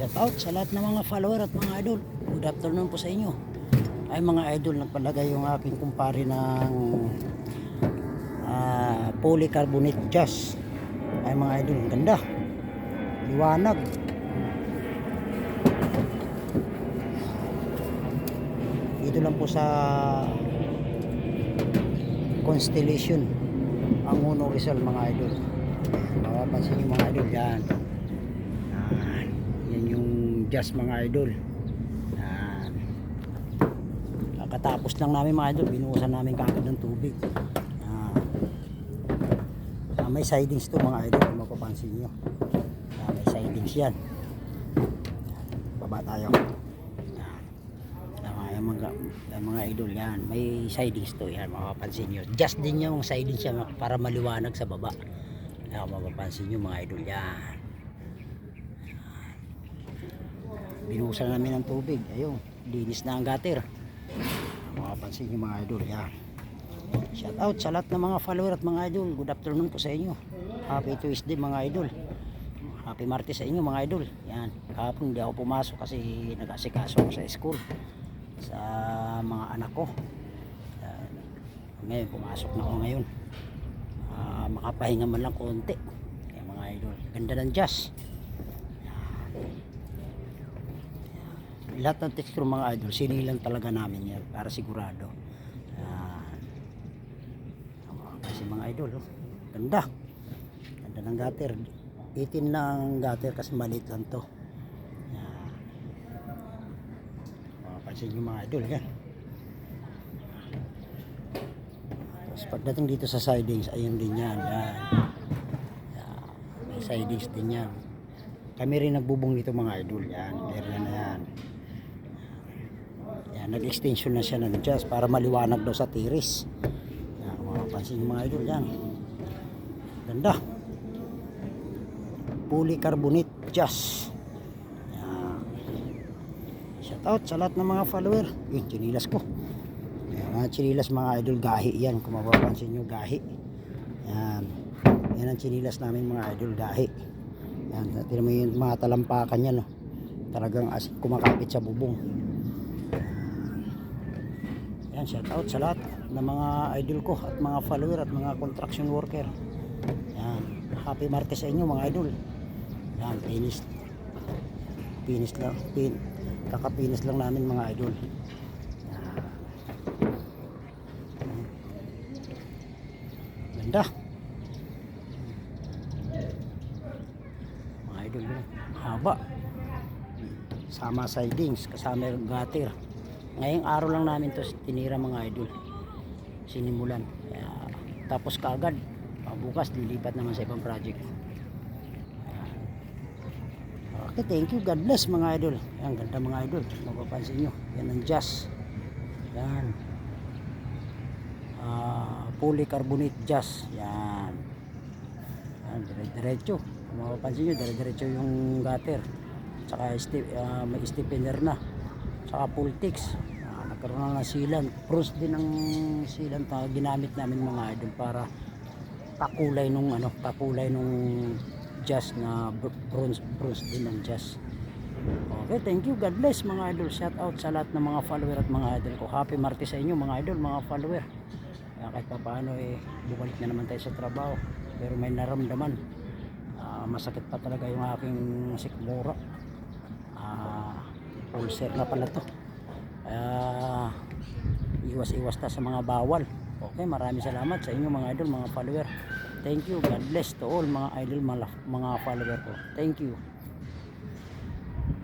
Shout out sa lahat ng mga follower at mga idol. Good afternoon po sa inyo. Ay mga idol, nagpalagay yung aking kumpare ng ah, polycarbonate jazz. Ay mga idol, ganda. Liwanag. Dito lang po sa Constellation ang Uno Rizal mga idol. Mapapansin niyo mga idol. Yan. Jazz mga idol. Yan. Kakatapos lang namin mga idol, binuhusan namin kagad ng tubig. Yan. Ah, may sidings to mga idol kung mapapansin nyo. Ah, may sidings yan. Baba tayo. Yan, mga, yan, mga idol yan. May sidings to yan mapapansin nyo. Just din yung sidings yan para maliwanag sa baba. Yan mapapansin nyo mga idol yan. Binuhusan namin ng tubig. Ayun linis na ang gutter. Makapansin nyo mga idol yan shout out sa lahat ng mga follower at mga idol. Good afternoon po sa inyo. Happy Tuesday mga idol. Happy Martes sa inyo mga idol. Yan kahapon hindi ako pumasok kasi nag-asikaso ako sa school. Sa mga anak ko. Yan. ngayon pumasok na ako ngayon. Ah, makapahinga man lang konti. Yan mga idol. Ganda ng jazz lahat ng texture mga idol sinilang talaga namin yan para sigurado. Yan. kasi mga idol oh, ganda. Ganda ng gutter. 18 lang ang gutter kasi maliit lang to. Yan. Mapapansin nyo mga idol yan. Tapos pagdating dito sa sidings ayun din yan yan. Yan. sidings din yan. Kami rin nagbubong dito mga idol yan. Area na yan, nag-extension na siya ng jazz para maliwanag daw sa tiris. Yan, makapansin mga idol yan. Ganda. Polycarbonate jazz. Yan. Shout out sa lahat ng mga follower. Yung chinilas ko. Yan, mga chinilas mga idol gahi yan. Kung mapapansin nyo gahi. Yan. Yan ang chinilas namin mga idol gahi. Yan, tira mo yung mga talampakan yan. No? Talagang as kumakapit sa bubong. Yan, shout out sa lahat ng mga idol ko at mga follower at mga construction worker. Yan, happy Martes sa inyo mga idol. Yan, finish. Finish lang, pin, kakapinis lang namin mga idol. Yan. Ganda. Mga idol, haba. Sama sidings, kasama gutter. Ngayong araw lang namin to tinira mga idol. Sinimulan. Kaya, tapos kaagad. Ah, bukas lilipat naman sa ibang project. Ayan. Okay, thank you. God bless mga idol. Yan, ganda mga idol. Mapapansin nyo. Yan ang jazz. Yan. Ah, polycarbonate jazz. Yan. Yan, dire-diretso. Kung mapapansin nyo, dire-diretso yung gutter. Tsaka ah, may stiffener na saka Pultix uh, nagkaroon na ng sealant bronze din ang sealant na ginamit namin mga idol para pakulay nung ano pakulay nung jazz na br- bronze bronze din ang jazz. Okay thank you. God bless mga idol. Shout out sa lahat ng mga follower at mga idol ko. Happy Martes sa inyo mga idol mga follower. Kaya kahit pa paano eh bumalik na naman tayo sa trabaho. Pero may naramdaman. Ah, masakit pa talaga yung aking sikmura ulcer na pala to. Kaya iwas-iwas ta sa mga bawal. Okay maraming salamat sa inyo mga idol mga follower. Thank you. God bless to all mga idol mga, mga follower ko. Thank you